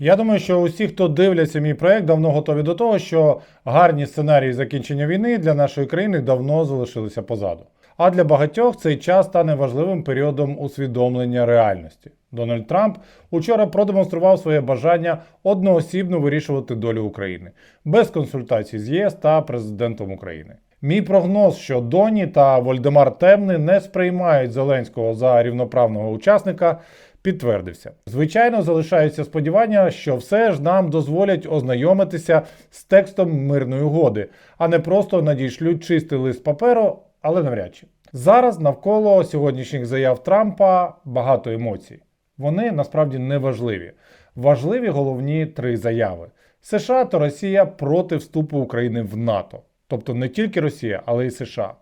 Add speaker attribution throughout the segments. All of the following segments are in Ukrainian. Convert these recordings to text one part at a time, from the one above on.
Speaker 1: Я думаю, що усі, хто дивляться мій проект, давно готові до того, що гарні сценарії закінчення війни для нашої країни давно залишилися позаду. А для багатьох цей час стане важливим періодом усвідомлення реальності. Дональд Трамп учора продемонстрував своє бажання одноосібно вирішувати долю України без консультацій з ЄС та президентом України. Мій прогноз, що Доні та Вольдемар Темний не сприймають Зеленського за рівноправного учасника, підтвердився. Звичайно, залишаються сподівання, що все ж нам дозволять ознайомитися з текстом мирної угоди, а не просто надішлють чистий лист паперу, але навряд чи. Зараз навколо сьогоднішніх заяв Трампа багато емоцій. Вони насправді не важливі. Важливі головні три заяви: США та Росія проти вступу України в НАТО, тобто не тільки Росія, але й США.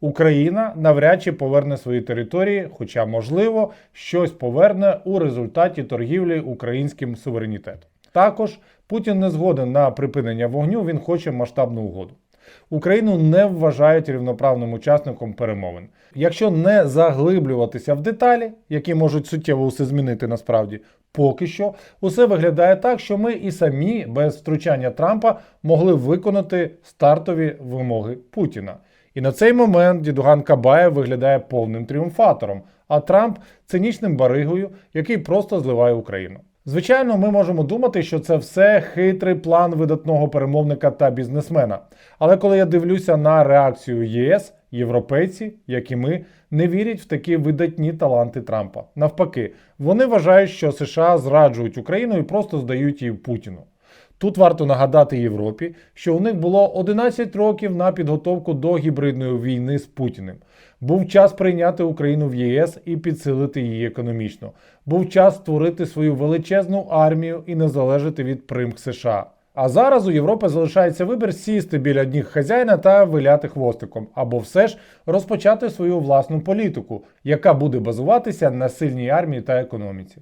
Speaker 1: Україна навряд чи поверне свої території, хоча, можливо, щось поверне у результаті торгівлі українським суверенітетом. Також Путін не згоден на припинення вогню, він хоче масштабну угоду. Україну не вважають рівноправним учасником перемовин. Якщо не заглиблюватися в деталі, які можуть суттєво усе змінити насправді, поки що усе виглядає так, що ми і самі без втручання Трампа могли виконати стартові вимоги Путіна. І на цей момент дідуган Кабаєв виглядає повним тріумфатором, а Трамп цинічним баригою, який просто зливає Україну. Звичайно, ми можемо думати, що це все хитрий план видатного перемовника та бізнесмена. Але коли я дивлюся на реакцію ЄС, європейці, як і ми, не вірять в такі видатні таланти Трампа. Навпаки, вони вважають, що США зраджують Україну і просто здають її Путіну. Тут варто нагадати Європі, що у них було 11 років на підготовку до гібридної війни з Путіним. Був час прийняти Україну в ЄС і підсилити її економічно. Був час створити свою величезну армію і не залежати від примх США. А зараз у Європи залишається вибір сісти біля ніг хазяїна та виляти хвостиком, або все ж розпочати свою власну політику, яка буде базуватися на сильній армії та економіці.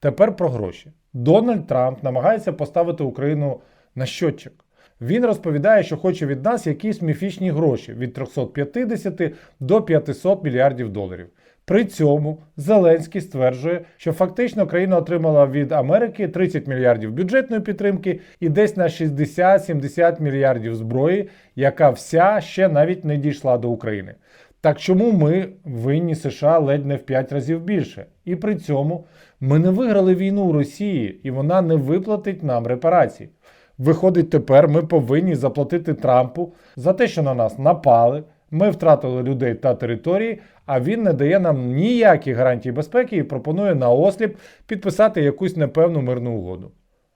Speaker 1: Тепер про гроші. Дональд Трамп намагається поставити Україну на щотчик. Він розповідає, що хоче від нас якісь міфічні гроші від 350 до 500 мільярдів доларів. При цьому Зеленський стверджує, що фактично країна отримала від Америки 30 мільярдів бюджетної підтримки і десь на 60-70 мільярдів зброї, яка вся ще навіть не дійшла до України. Так чому ми винні США ледь не в 5 разів більше? І при цьому ми не виграли війну у Росії, і вона не виплатить нам репарації. Виходить, тепер ми повинні заплатити Трампу за те, що на нас напали. Ми втратили людей та території, а він не дає нам ніяких гарантій безпеки і пропонує наосліп підписати якусь непевну мирну угоду.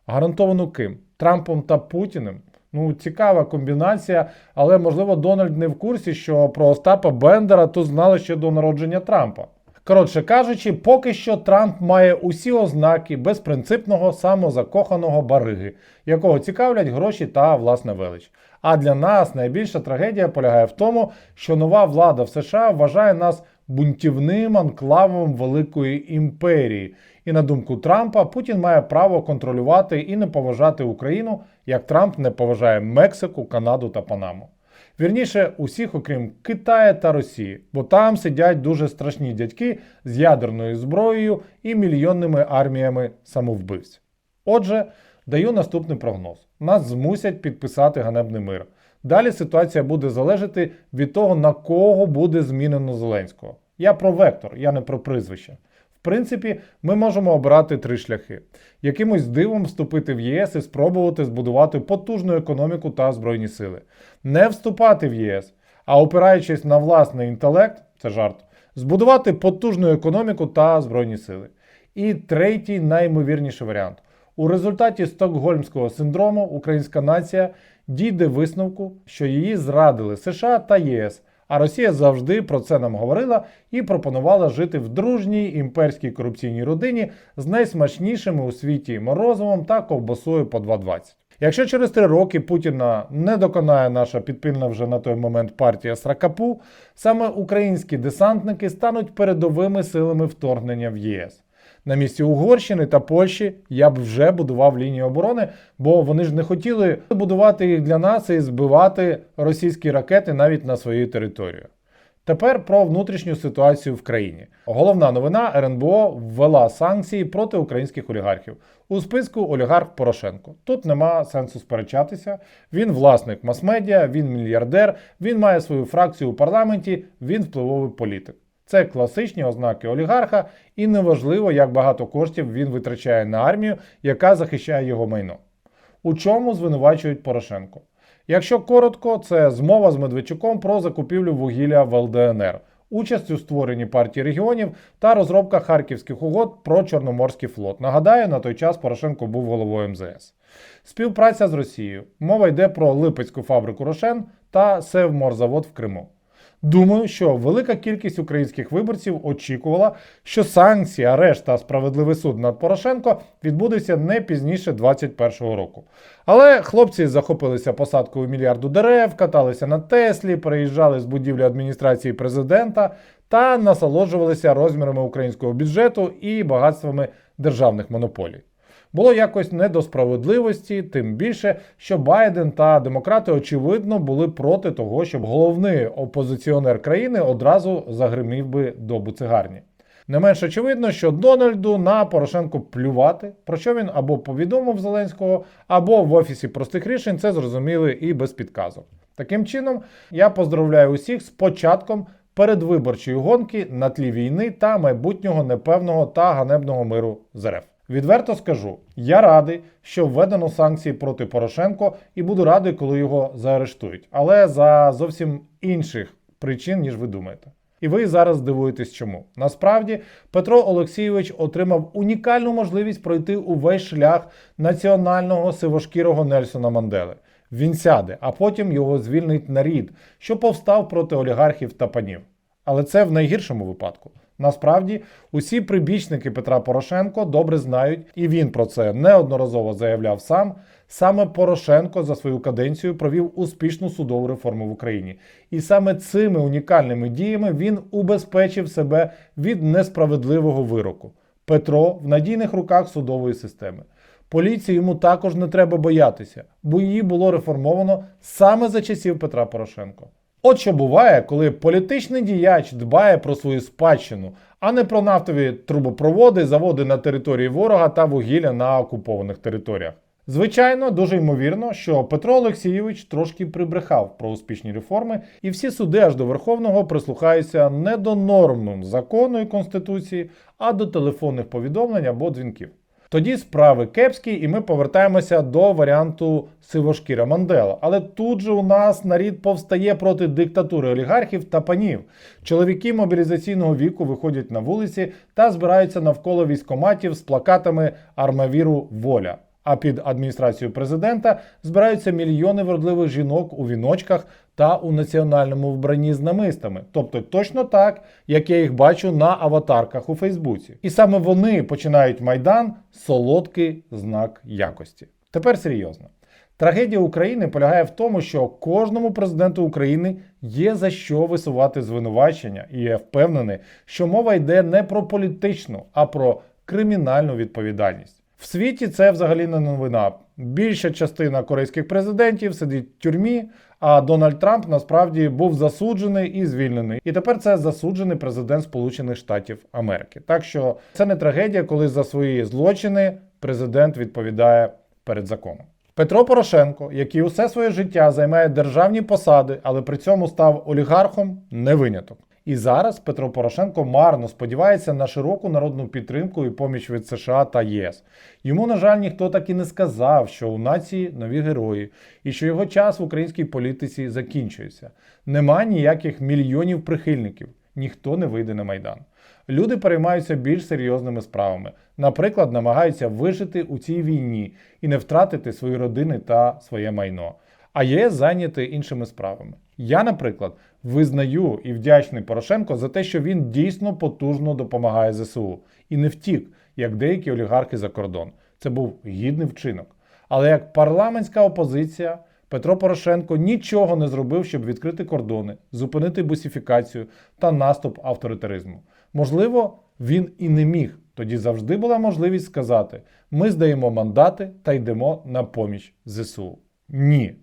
Speaker 1: Гарантовану ким? Трампом та Путіним? Ну, цікава комбінація, але можливо Дональд не в курсі, що про Остапа Бендера тут знали ще до народження Трампа. Коротше кажучи, поки що Трамп має усі ознаки безпринципного самозакоханого бариги, якого цікавлять гроші та власна велич. А для нас найбільша трагедія полягає в тому, що нова влада в США вважає нас бунтівним анклавом великої імперії. І на думку Трампа, Путін має право контролювати і не поважати Україну, як Трамп не поважає Мексику, Канаду та Панаму. Вірніше, усіх, окрім Китая та Росії, бо там сидять дуже страшні дядьки з ядерною зброєю і мільйонними арміями самовбивців. Отже, даю наступний прогноз: нас змусять підписати ганебний мир. Далі ситуація буде залежати від того, на кого буде змінено Зеленського. Я про вектор, я не про прізвище. В принципі, ми можемо обирати три шляхи: якимось дивом вступити в ЄС і спробувати збудувати потужну економіку та збройні сили, не вступати в ЄС, а опираючись на власний інтелект, це жарт, збудувати потужну економіку та збройні сили. І третій найімовірніший варіант. У результаті стокгольмського синдрому українська нація дійде висновку, що її зрадили США та ЄС. А Росія завжди про це нам говорила і пропонувала жити в дружній імперській корупційній родині з найсмачнішими у світі морозивом та ковбасою по 2,20. Якщо через три роки Путіна не доконає наша підпільна вже на той момент партія Сракапу, саме українські десантники стануть передовими силами вторгнення в ЄС. На місці Угорщини та Польщі я б вже будував лінію оборони, бо вони ж не хотіли будувати їх для нас і збивати російські ракети навіть на свою територію. Тепер про внутрішню ситуацію в країні. Головна новина РНБО ввела санкції проти українських олігархів. У списку олігарх Порошенко. Тут нема сенсу сперечатися. Він власник мас-медіа, він мільярдер, він має свою фракцію у парламенті, він впливовий політик. Це класичні ознаки олігарха, і неважливо, як багато коштів він витрачає на армію, яка захищає його майно. У чому звинувачують Порошенко? Якщо коротко, це змова з Медведчуком про закупівлю вугілля в ЛДНР, участь у створенні партії регіонів та розробка харківських угод про Чорноморський флот. Нагадаю, на той час Порошенко був головою МЗС. Співпраця з Росією. Мова йде про Липецьку фабрику Рошен та Севморзавод в Криму. Думаю, що велика кількість українських виборців очікувала, що санкції, арешт та справедливий суд над Порошенко відбудеться не пізніше 2021 року. Але хлопці захопилися посадкою мільярду дерев, каталися на Теслі, переїжджали з будівлі адміністрації президента та насолоджувалися розмірами українського бюджету і багатствами державних монополій. Було якось не до справедливості, тим більше, що Байден та демократи очевидно були проти того, щоб головний опозиціонер країни одразу загримів би до буцигарні. Не менш очевидно, що Дональду на Порошенку плювати, про що він або повідомив Зеленського, або в офісі простих рішень це зрозуміли і без підказок. Таким чином, я поздравляю усіх з початком передвиборчої гонки на тлі війни та майбутнього непевного та ганебного миру з РФ. Відверто скажу, я радий, що введено санкції проти Порошенко, і буду радий, коли його заарештують, але за зовсім інших причин, ніж ви думаєте. І ви зараз дивуєтесь, чому насправді Петро Олексійович отримав унікальну можливість пройти увесь шлях національного сивошкірого Нельсона Мандели. Він сяде, а потім його звільнить нарід, що повстав проти олігархів та панів. Але це в найгіршому випадку. Насправді, усі прибічники Петра Порошенко добре знають, і він про це неодноразово заявляв сам. Саме Порошенко за свою каденцію провів успішну судову реформу в Україні, і саме цими унікальними діями він убезпечив себе від несправедливого вироку. Петро в надійних руках судової системи. Поліції йому також не треба боятися, бо її було реформовано саме за часів Петра Порошенко. От що буває, коли політичний діяч дбає про свою спадщину, а не про нафтові трубопроводи, заводи на території ворога та вугілля на окупованих територіях. Звичайно, дуже ймовірно, що Петро Олексійович трошки прибрехав про успішні реформи, і всі суди аж до Верховного прислухаються не до норм закону і конституції, а до телефонних повідомлень або дзвінків. Тоді справи кепські, і ми повертаємося до варіанту Сивошкіра Мандела. Але тут же у нас нарід повстає проти диктатури олігархів та панів. Чоловіки мобілізаційного віку виходять на вулиці та збираються навколо військоматів з плакатами Армавіру Воля. А під адміністрацією президента збираються мільйони вродливих жінок у віночках та у національному вбранні з намистами, тобто точно так, як я їх бачу на аватарках у Фейсбуці. І саме вони починають майдан солодкий знак якості. Тепер серйозно. Трагедія України полягає в тому, що кожному президенту України є за що висувати звинувачення, і я впевнений, що мова йде не про політичну, а про кримінальну відповідальність. В світі це взагалі не новина. Більша частина корейських президентів сидить в тюрмі, а Дональд Трамп насправді був засуджений і звільнений. І тепер це засуджений президент Сполучених Штатів Америки. Так що це не трагедія, коли за свої злочини президент відповідає перед законом. Петро Порошенко, який усе своє життя займає державні посади, але при цьому став олігархом, не виняток. І зараз Петро Порошенко марно сподівається на широку народну підтримку і поміч від США та ЄС. Йому, на жаль, ніхто так і не сказав, що у нації нові герої і що його час в українській політиці закінчується. Нема ніяких мільйонів прихильників, ніхто не вийде на майдан. Люди переймаються більш серйозними справами, наприклад, намагаються вижити у цій війні і не втратити свої родини та своє майно. А ЄС зайняті іншими справами. Я, наприклад, визнаю і вдячний Порошенко за те, що він дійсно потужно допомагає ЗСУ і не втік, як деякі олігархи за кордон. Це був гідний вчинок. Але як парламентська опозиція, Петро Порошенко нічого не зробив, щоб відкрити кордони, зупинити бусифікацію та наступ авторитаризму. Можливо, він і не міг. Тоді завжди була можливість сказати: ми здаємо мандати та йдемо на поміч ЗСУ. Ні.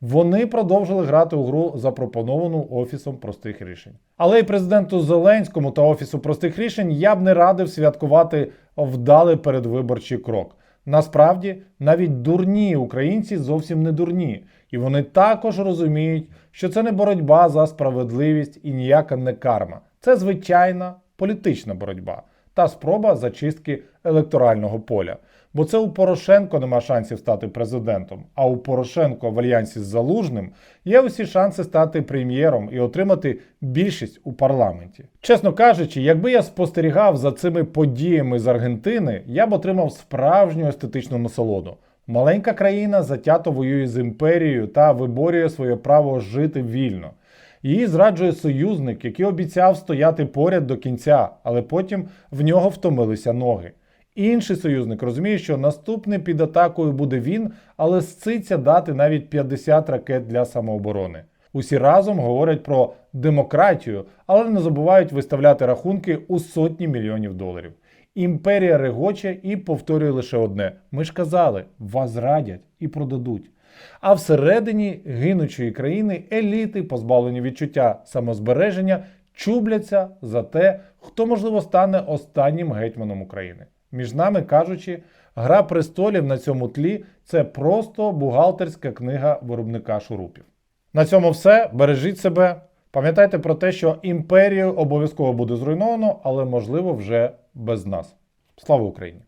Speaker 1: Вони продовжили грати у гру, запропоновану Офісом простих рішень. Але і президенту Зеленському та Офісу простих рішень я б не радив святкувати вдалий передвиборчий крок. Насправді, навіть дурні українці зовсім не дурні, і вони також розуміють, що це не боротьба за справедливість і ніяка не карма. Це звичайна політична боротьба та спроба зачистки електорального поля. Бо це у Порошенко нема шансів стати президентом, а у Порошенко в альянсі з Залужним є усі шанси стати прем'єром і отримати більшість у парламенті. Чесно кажучи, якби я спостерігав за цими подіями з Аргентини, я б отримав справжню естетичну насолоду. Маленька країна затято воює з імперією та виборює своє право жити вільно. Її зраджує союзник, який обіцяв стояти поряд до кінця, але потім в нього втомилися ноги. Інший союзник розуміє, що наступним під атакою буде він, але сциться дати навіть 50 ракет для самооборони. Усі разом говорять про демократію, але не забувають виставляти рахунки у сотні мільйонів доларів. Імперія регоче і повторює лише одне: ми ж казали, вас зрадять і продадуть. А всередині гинучої країни еліти, позбавлені відчуття самозбереження, чубляться за те, хто можливо стане останнім гетьманом України. Між нами кажучи, гра престолів на цьому тлі це просто бухгалтерська книга виробника шурупів. На цьому все. Бережіть себе. Пам'ятайте про те, що імперію обов'язково буде зруйновано, але можливо вже без нас. Слава Україні!